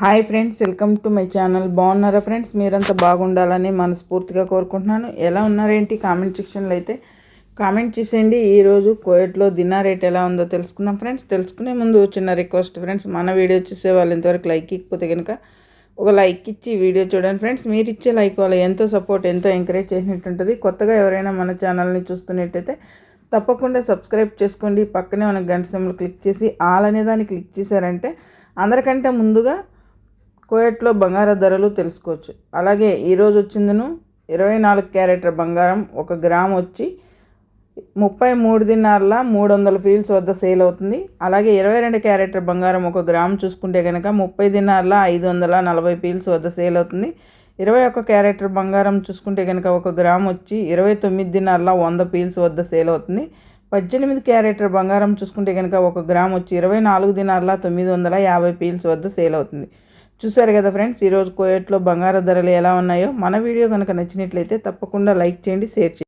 Hi friends welcome to my channel. బాగున్నారా friends? మీరంతా బాగుండాలని మనస్ఫూర్తిగా కోరుకుంటున్నాను. ఎలా ఉన్నారేంటి? కామెంట్ సెక్షన్లో అయితే కామెంట్ చేసేయండి. ఈరోజు కోయట్లో దినా రేట్ ఎలా ఉందో తెలుసుకుందాం ఫ్రెండ్స్. తెలుసుకునే ముందు చిన్న రిక్వెస్ట్ ఫ్రెండ్స్ మన వీడియో చూసే వాళ్ళు ఇంతవరకు లైక్ ఇకపోతే కనుక ఒక లైక్ ఇచ్చి వీడియో చూడండి ఫ్రెండ్స్. మీరు ఇచ్చే లైక్ వల్ల ఎంతో సపోర్ట్ ఎంతో ఎంకరేజ్ చేసినట్టుంటుంది కొత్తగా ఎవరైనా మన ఛానల్ని చూస్తున్నట్టయితే తప్పకుండా సబ్స్క్రైబ్ చేసుకోండి. పక్కనే మన గంట సెంబులు క్లిక్ చేసి ఆల్ అనే దాన్ని క్లిక్ చేశారంటే అందరికంటే ముందుగా కోయట్లో బంగార ధరలు తెలుసుకోవచ్చు. అలాగే ఈరోజు వచ్చిందను ఇరవై నాలుగు క్యారెట్ల బంగారం ఒక గ్రామ్ వచ్చి ముప్పై మూడు దినార్ల మూడు వందల ఫీల్స్ వద్ద సేల్ అవుతుంది. అలాగే ఇరవై రెండు క్యారెట్ల బంగారం ఒక గ్రామ్ చూసుకుంటే కనుక ముప్పై దినార్ల ఐదు వందల నలభై ఫీల్స్ వద్ద సేల్ అవుతుంది. ఇరవై ఒక్క క్యారెక్టర్ బంగారం చూసుకుంటే కనుక ఒక గ్రామ్ వచ్చి ఇరవై తొమ్మిది దినార్ల వంద పీల్స్ వద్ద సేల్ అవుతుంది. పద్దెనిమిది క్యారెక్టర్ బంగారం చూసుకుంటే కనుక ఒక గ్రామ్ వచ్చి ఇరవై నాలుగు దినార్ల తొమ్మిది వందల యాభై పీల్స్ వద్ద సేల్ అవుతుంది. చూసారు కదా ఫ్రెండ్స్ ఈరోజు కోయట్లో బంగారు ధరలు ఎలా ఉన్నాయో? మన వీడియో కనుక నచ్చినట్లయితే తప్పకుండా లైక్ చేయండి షేర్ చేయండి.